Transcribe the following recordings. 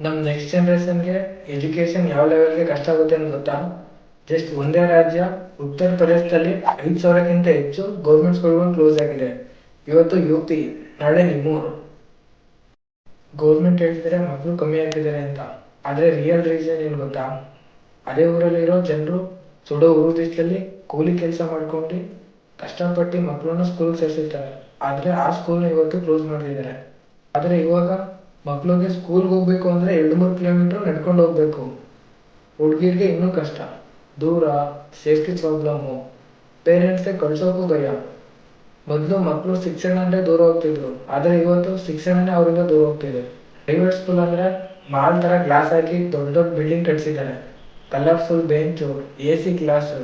ನಮ್ಮ next ಜನ್ರೇಷನ್ಗೆ education ಯಾವ ಲೆವೆಲ್ಗೆ ಕಷ್ಟ ಆಗುತ್ತೆ ಅಂತ ಗೊತ್ತಾ? ಜಸ್ಟ್ ಒಂದೇ ರಾಜ್ಯ, ಉತ್ತರ ಪ್ರದೇಶದಲ್ಲಿ ಐದು ಸಾವಿರಕ್ಕಿಂತ ಹೆಚ್ಚು ಗೌರ್ಮೆಂಟ್ ಸ್ಕೂಲ್ಗಳು ಕ್ಲೋಸ್ ಆಗಿದೆ. ಇವತ್ತು ಯು ಪಿ ನಾಳೆ ನಿಮ್ಮೂರು. ಗೌರ್ಮೆಂಟ್ ಹೇಳ್ತಿದ್ರೆ ಮಕ್ಕಳು ಕಮ್ಮಿ ಆಗ್ತಿದ್ದಾರೆ ಅಂತ. ಆದರೆ ರಿಯಲ್ ರೀಸನ್ ಏನು ಗೊತ್ತಾ? ಅದೇ ಊರಲ್ಲಿರೋ ಜನರು ಸುಡೋ ಊರು ದೇಶದಲ್ಲಿ ಕೂಲಿ ಕೆಲಸ ಮಾಡ್ಕೊಂಡು ಕಷ್ಟಪಟ್ಟು ಮಕ್ಕಳನ್ನ ಸ್ಕೂಲ್ ಸೇರಿಸಿರ್ತಾರೆ. ಆದರೆ ಆ ಸ್ಕೂಲ್ನ ಇವತ್ತು ಕ್ಲೋಸ್ ಮಾಡ್ತಿದ್ದಾರೆ. ಆದರೆ ಇವಾಗ ಮಕ್ಳಿಗೆ ಸ್ಕೂಲ್ಗೆ ಹೋಗ್ಬೇಕು ಅಂದರೆ ಎರಡು ಮೂರು ಕಿಲೋಮೀಟ್ರ್ ನಡ್ಕೊಂಡು ಹೋಗ್ಬೇಕು. ಹುಡುಗಿರಿಗೆ ಇನ್ನೂ ಕಷ್ಟ. ದೂರ ಸೇಫ್ಟಿ ಪ್ರಾಬ್ಲಮ್ಮು ಪೇರೆಂಟ್ಸ್ಗೆ ಕಳ್ಸೋಕ್ಕೂ ಭಯ. ಮೊದಲು ಮಕ್ಕಳು ಶಿಕ್ಷಣ ಅಂದರೆ ದೂರ ಹೋಗ್ತಿದ್ರು. ಆದರೆ ಇವತ್ತು ಶಿಕ್ಷಣನೇ ಅವರಿಂದ ದೂರ ಹೋಗ್ತಿದೆ. ಪ್ರೈವೇಟ್ ಸ್ಕೂಲ್ ಅಂದರೆ ಮಾಲ್ ಥರ ಗ್ಲಾಸ್ ಹಾಕಿ ದೊಡ್ಡ ದೊಡ್ಡ building ಕಟ್ಸಿದ್ದಾರೆ. Colourful bench A C class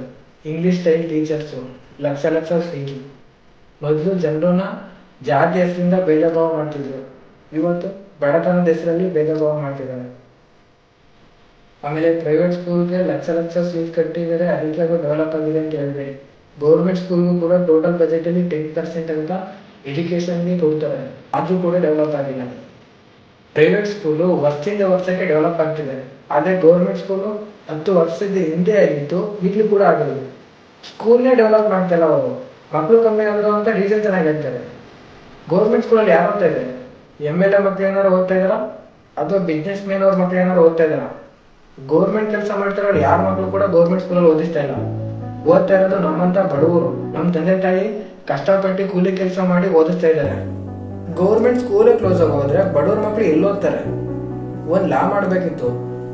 English style teachers lakh lakh fees ಮೊದಲು ಜನರನ್ನ ಜಾತಿ ಹೆಸರಿಂದ ಭೇದ ಭಾವ ಮಾಡ್ತಿದ್ರು. ಇವತ್ತು ಬಡತನದ ಹೆಸರಲ್ಲಿ ಭೇದ ಭಾವ ಮಾಡ್ತಿದ್ದಾರೆ. ಆಮೇಲೆ ಪ್ರೈವೇಟ್ ಸ್ಕೂಲ್ಗೆ ಲಕ್ಷ ಲಕ್ಷ ಫೀಸ್ ಕಟ್ಟಿದರೆ ಅದಕ್ಕೆ ಅದು ಡೆವಲಪ್ ಆಗಿದೆ ಅಂತ ಹೇಳಿದ್ರಿ ಗೌರ್ಮೆಂಟ್ ಸ್ಕೂಲ್ಗೂ ಕೂಡ ಟೋಟಲ್ ಬಜೆಟಲ್ಲಿ ಟೆನ್ ಪರ್ಸೆಂಟ್ ಅಂತ ಎಜುಕೇಷನ್ಗೆ ಕೊಡ್ತಾರೆ ಅದು ಕೂಡ ಡೆವಲಪ್ ಆಗಿಲ್ಲ. ಪ್ರೈವೇಟ್ ಸ್ಕೂಲು ವರ್ಷದಿಂದ ವರ್ಷಕ್ಕೆ ಡೆವಲಪ್ ಆಗ್ತಿದೆ. ಆದರೆ ಗೌರ್ಮೆಂಟ್ ಸ್ಕೂಲು ಹತ್ತು ವರ್ಷದ ಹಿಂದೆ ಆಗಿತ್ತು ಈಗಲೂ ಕೂಡ ಆಗಿಲ್ಲ. ಸ್ಕೂಲ್ನೇ ಡೆವಲಪ್ ಮಾಡ್ತಿಲ್ಲ ಅವರು. ಮಕ್ಕಳು ಕಮ್ಮಿ ಆದರು ಅಂತ ರೀಸನ್ ಚೆನ್ನಾಗಿ ಹೇಳ್ತಾರೆ. ಗೌರ್ಮೆಂಟ್ ಸ್ಕೂಲಲ್ಲಿ ಯಾರು ಅಂತ ಇದ್ದಾರೆ ಎಂ ಎಲ್ ಎ ಮಕ್ಳು ಏನಾದ್ರು ಓದ್ತಾ ಇದಾರ ಅಥವಾ ಬಿಸ್ನೆಸ್ ಮ್ಯಾನ್ ಅವ್ರ ಮಧ್ಯೆ ಏನಾದ್ರು ಓದ್ತಾ ಇದಾರ ಗೌರ್ಮೆಂಟ್ ಕೆಲಸ ಮಾಡ್ತಿರೋರು ಯಾರ ಮಕ್ಕಳು ಕೂಡ ಗೌರ್ಮೆಂಟ್ ಸ್ಕೂಲಲ್ಲಿ ಓದಿಸ್ತಾ ಇಲ್ಲ. ಓದ್ತಾ ಇರೋದು ನಮ್ಮಂತ ಬಡವರು. ನಮ್ಮ ತಂದೆ ತಾಯಿ ಕಷ್ಟಪಟ್ಟು ಕೂಲಿ ಕೆಲಸ ಮಾಡಿ ಓದಿಸ್ತಾ ಇದ್ದಾರೆ. ಗೌರ್ಮೆಂಟ್ ಸ್ಕೂಲೇ ಕ್ಲೋಸ್ ಆಗೋದ್ರೆ ಬಡವ್ರ ಮಕ್ಳು ಎಲ್ಲಿ ಓದ್ತಾರೆ? ಒಂದ್ ಲಾ ಮಾಡಬೇಕಿತ್ತು.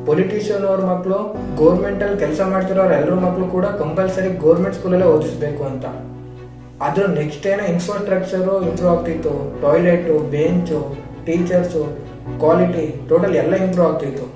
ಪೊಲಿಟಿಷಿಯನ್ ಅವ್ರ ಮಕ್ಕಳು ಗೌರ್ಮೆಂಟ್ ಕೆಲಸ ಮಾಡ್ತಿರೋರು ಎಲ್ಲರೂ ಮಕ್ಕಳು ಕೂಡ ಕಂಪಲ್ಸರಿ ಗೌರ್ಮೆಂಟ್ ಸ್ಕೂಲಲ್ಲೇ ಓದಿಸ್ಬೇಕು ಅಂತ. ಅದ್ರ ನೆಕ್ಸ್ಟ್ ಏನೋ ಇನ್ಫ್ರಾಸ್ಟ್ರಕ್ಚರು ಇಂಪ್ರೂವ್ ಆಗ್ತಿತ್ತು toilet bench teachers quality total ಎಲ್ಲ ಇಂಪ್ರೂವ್ ಆಗ್ತಿತ್ತು.